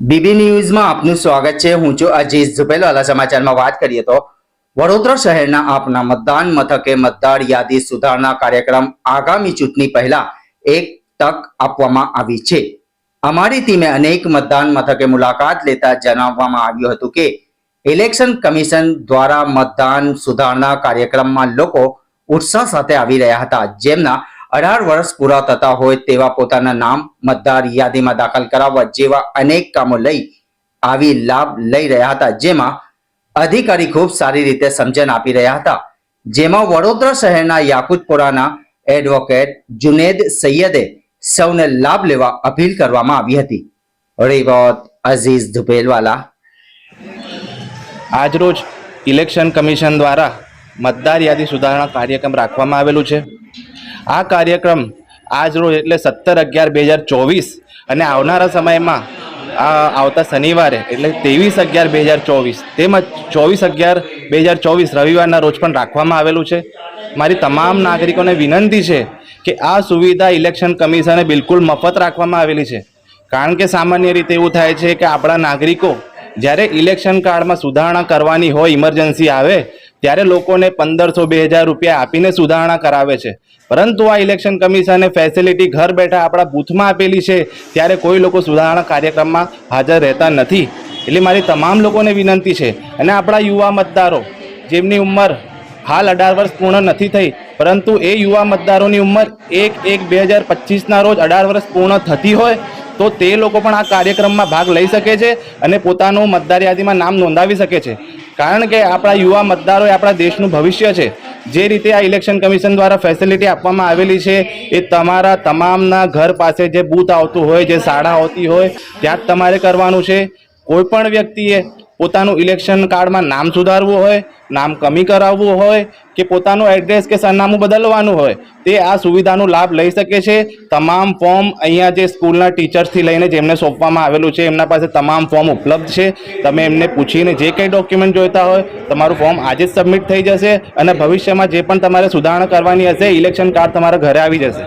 BB ન્યૂઝમાં આપનું સ્વાગત છે. હું છું અજીઝ ઝુપેલવાલા સમાચારમાં વાત કરીએ તો વડોદરા શહેરના આપના મતદાન મથકે મતદાર યાદી સુધારણા કાર્યક્રમ આગામી ચૂંટણી પહેલા એક તક આપવામાં આવી છે. અમારી ટીમે અનેક મતદાન મથકે મુલાકાત લેતા જણાવવામાં આવ્યું હતું કે ઇલેક્શન કમિશન દ્વારા મતદાન સુધારણા કાર્યક્રમમાં લોકો ઉત્સાહ સાથે આવી રહ્યા હતા. જેમના અઢાર વર્ષ પૂરા થતા હોય તેવા પોતાના નામ, મતદાર યાદીમાં દાખલ કરાવવા જેવા અનેક કામો લઈ આવી લાભ લઈ રહ્યા હતા, જેમાં અધિકારી ખૂબ સારી રીતે સમજણ આપી રહ્યા હતા. જેમાં વડોદરા શહેરના યાકુતપુરાના એડવોકેટ જુનેદ સૈયદે સૌને લાભ લેવા અપીલ કરવામાં આવી હતી. રિવોત અઝીઝ ધુપેલવાલા. આજરોજ ઇલેક્શન કમિશન દ્વારા મતદાર યાદી સુધારણા કાર્યક્રમ રાખવામાં આવેલું છે. આ કાર્યક્રમ આજરોજ એટલે સત્તર અગિયાર બે હજાર ચોવીસ અને આવનારા સમયમાં આ આવતા શનિવારે એટલે ત્રેવીસ અગિયાર બે હજાર ચોવીસ તેમજ ચોવીસ અગિયાર બે હજાર ચોવીસ રવિવારના રોજ પણ રાખવામાં આવેલું છે. મારી તમામ નાગરિકોને વિનંતી છે કે આ સુવિધા ઇલેક્શન કમિશને બિલકુલ મફત રાખવામાં આવેલી છે. કારણ કે સામાન્ય રીતે એવું થાય છે કે આપણા નાગરિકો જ્યારે ઇલેક્શન કાર્ડમાં સુધારણા કરવાની હોય, ઇમરજન્સી આવે ત્યારે લોકોને પંદરસો બે હજાર રૂપિયા આપીને સુધારણા કરાવે છે. પરંતુ આ ઇલેક્શન કમિશને ફેસિલિટી ઘર બેઠા આપણા બૂથમાં આપેલી છે, ત્યારે કોઈ લોકો સુધારણા કાર્યક્રમમાં હાજર રહેતા નથી. એટલે મારી તમામ લોકોને વિનંતી છે અને આપણા યુવા મતદારો, જેમની ઉંમર હાલ અઢાર વર્ષ પૂર્ણ નથી થઈ, પરંતુ એ યુવા મતદારોની ઉંમર એક એક બે હજાર પચીસના રોજ અઢાર વર્ષ પૂર્ણ થતી હોય, તો તે લોકો પણ આ કાર્યક્રમમાં ભાગ લઈ શકે છે અને પોતાનું મતદાર યાદીમાં નામ નોંધાવી શકે છે. કારણ કે આપણા યુવા મતદારો એ આપણા દેશનું ભવિષ્ય છે. જે રીતે આ ઇલેક્શન કમિશન દ્વારા ફેસિલિટી આપવામાં આવેલી છે, એ તમારા તમામના ઘર પાસે જે બૂથ આવતું હોય, જે શાળા આવતી હોય, ત્યાં જ તમારે કરવાનું છે. કોઈ પણ વ્યક્તિએ પોતાનું ઇલેક્શન કાર્ડમાં નામ સુધારવું હોય, નામ કમી કરાવવું હોય કે પોતાનું એડ્રેસ કે સરનામું બદલવાનું હોય, તે આ સુવિધાનો લાભ લઈ શકે છે. તમામ ફોર્મ અહીંયા જે સ્કૂલના ટીચર્સથી લઈને જેમને સોંપવામાં આવેલું છે, એમના પાસે તમામ ફોર્મ ઉપલબ્ધ છે. તમે એમને પૂછીને જે કંઈ ડોક્યુમેન્ટ જોઈતા હોય, તમારું ફોર્મ આજે જ સબમિટ થઈ જશે અને ભવિષ્યમાં જે પણ તમારે સુધારણા કરવાની હશે ઇલેક્શન કાર્ડ તમારા ઘરે આવી જશે.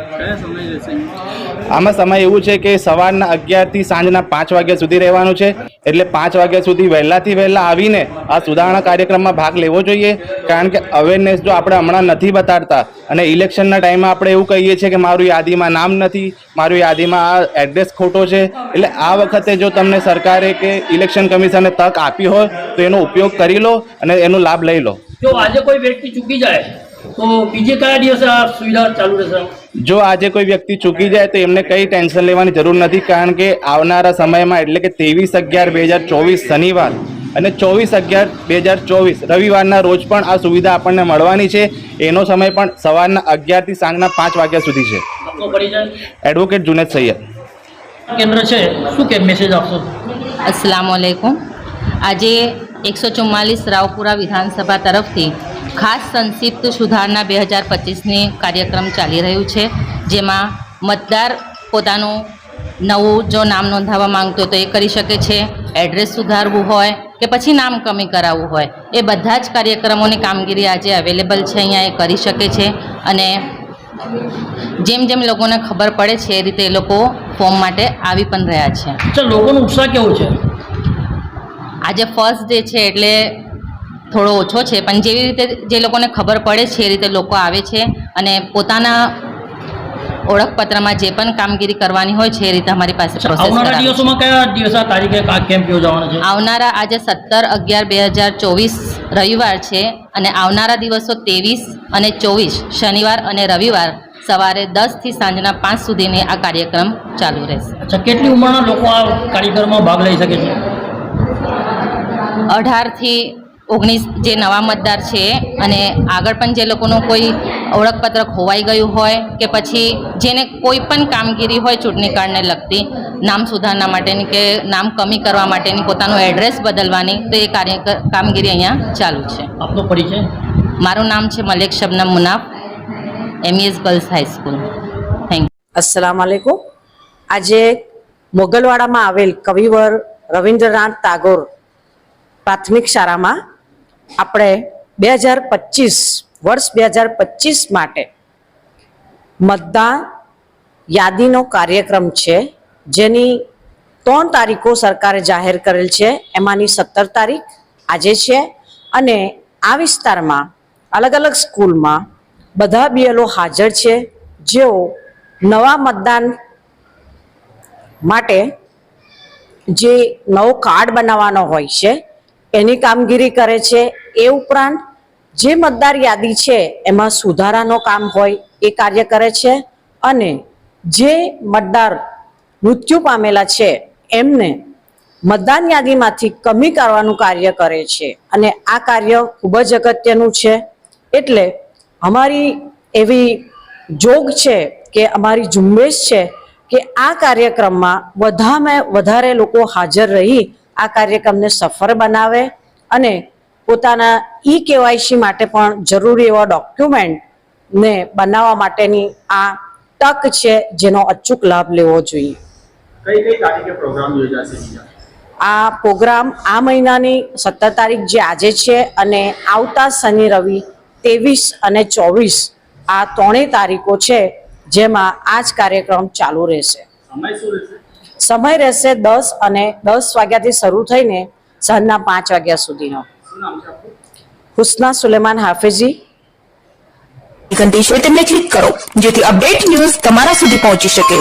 આમાં સમય એવું છે કે સવારના અગિયારથી સાંજના પાંચ વાગ્યા સુધી રહેવાનું છે. એટલે પાંચ વાગ્યા સુધી વહેલાથી વહેલા આવીને આ સુધારણા કાર્યક્રમમાં ભાગ લેવો જોઈએ. કારણ કે અવેરનેસ જો આપણે હમણાં નથી બતાડતા અને ઇલેક્શનના ટાઈમમાં આપણે એવું કહીએ છીએ કે મારું યાદીમાં નામ નથી, મારું યાદીમાં આ એડ્રેસ ખોટો છે. એટલે આ વખતે જો તમને સરકારે કે ઇલેક્શન કમિશને તક આપી હોય તો એનો ઉપયોગ કરી લો અને એનો લાભ લઈ લો. જો આજે કોઈ વ્યક્તિ ચૂકી જાય તો બીજે કયા દિવસે આ સુવિધા ચાલુ રહેશે? જો આજે કોઈ વ્યક્તિ ચૂકી જાય તો એમને કંઈ ટેન્શન લેવાની જરૂર નથી કારણ કે આવનારા સમયમાં એટલે કે ત્રેવીસ અગિયાર બે હજાર ચોવીસ શનિવાર અને ચોવીસ અગિયાર બે હજાર ચોવીસ રવિવારના રોજ પણ આ સુવિધા આપણને મળવાની છે. એનો સમય પણ સવારના અગિયારથી સાંજના પાંચ વાગ્યા સુધી છે. એડવોકેટ જુનેદ સૈયદ. કેન્દ્ર છે? શું કે મેસેજ આપશો? અસલામ આજે એકસો ચુમ્માલીસ રાવપુરા વિધાનસભા તરફથી ખાસ સંક્ષિપ્ત સુધારણા બે હજાર પચીસની કાર્યક્રમ ચાલી રહ્યું છે જેમાં મતદાર પોતાનું નવું જો નામ નોંધાવવા માંગતો હોય તો એ કરી શકે છે એડ્રેસ સુધારવું હોય કે પછી નામ કમી કરાવવું હોય એ બધા જ કાર્યક્રમોની કામગીરી આજે અવેલેબલ છે અહીંયા એ કરી શકે છે અને જેમ જેમ લોકોને ખબર પડે છે એ રીતે એ લોકો ફોર્મ માટે આવી પણ રહ્યા છે. લોકોનો ઉત્સાહ કેવો છે? આજે ફર્સ્ટ ડે છે એટલે થોડો ઓછો છે પણ જેવી રીતે જે લોકોને ખબર પડે છે એ રીતે લોકો આવે છે અને પોતાના ઓળખપત્રમાં જે પણ કામગીરી કરવાની હોય છે એ રીતે અમારી પાસે આવનારા દિવસોમાં કયા દિવસે તારીખે આ કેમ્પ યોજવાનો છે? આવનારા આજે સત્તર અગિયાર બે હજાર ચોવીસ રવિવાર છે અને આવનારા દિવસો ત્રેવીસ અને ચોવીસ શનિવાર અને રવિવાર સવારે દસથી સાંજના પાંચ સુધીની આ કાર્યક્રમ ચાલુ રહેશે. અચ્છા કેટલી ઉંમરના લોકો આ કાર્યક્રમમાં ભાગ લઈ શકે છે? અઢારથી ઓગણીસ જે નવા મતદાર છે અને આગળ પણ જે લોકોનું કોઈ ઓળખપત્ર ખોવાઈ ગયું હોય કે પછી જેને કોઈ પણ કામગીરી હોય ચૂંટણી કાર્ડને લગતી નામ સુધારણા માટેની કે નામ કમી કરવા માટેની પોતાનું એડ્રેસ બદલવાની તો એ કાર્ય કામગીરી અહીંયા ચાલુ છે. આપનો પરિચય? મારું નામ છે Malek Shabnam Munaf MES girls high school thank અસલામ આલેકુમ આજે મોગલવાડામાં આવેલ કવિવર રવિન્દ્રનાથ ટાગોર પ્રાથમિક શાળામાં આપણે બે હજાર પચીસ, વર્ષ બે હજાર પચીસ માટે મતદાન યાદીનો કાર્યક્રમ છે, જેની ત્રણ તારીખો સરકારે જાહેર કરેલ છે, એમાંની સત્તર તારીખ આજે છે અને આ વિસ્તારમાં અલગ અલગ સ્કૂલમાં બધા બીએલઓ હાજર છે, જેઓ નવા મતદાન માટે જે નવો કાર્ડ બનાવવાનો હોય છે, એની કામગીરી કરે છે એ ઉપરાંત જે મતદાર યાદી છે એમાં સુધારાનો કામ હોય એ કાર્ય કરે છે અને જે મતદાર મૃત્યુ પામેલા છે એમને મતદાન યાદીમાંથી કમી કરવાનું કાર્ય કરે છે. અને આ કાર્ય ખૂબ જ અગત્યનું છે. એટલે અમારી એવી જોગ છે કે અમારી ઝુંબેશ છે કે આ કાર્યક્રમમાં વધારે વધારે લોકો હાજર રહી આ કાર્યક્રમને સફળ બનાવે અને પોતાના ઈ કેવાયસી માટે પણ જરૂરી એવા ડોક્યુમેન્ટને બનાવવા માટેની આ તક છે જેનો અચૂક લાભ લેવો જોઈએ. આ પ્રોગ્રામ આ મહિનાની સત્તર તારીખ જે આજે છે અને આવતા શનિ રવિ ત્રેવીસ અને ચોવીસ આ ત્રણેય તારીખો છે જેમાં આ જ કાર્યક્રમ ચાલુ રહેશે? સમય રહેશે દસ અને દસ વાગ્યાથી શરૂ થઈને સાંજના પાંચ વાગ્યા સુધીનો. હુસ્ના સુલેમાન હાફિઝી. ઘંટી છે તેમને ક્લિક કરો જેથી અપડેટ ન્યૂઝ તમારા સુધી પહોંચી શકે.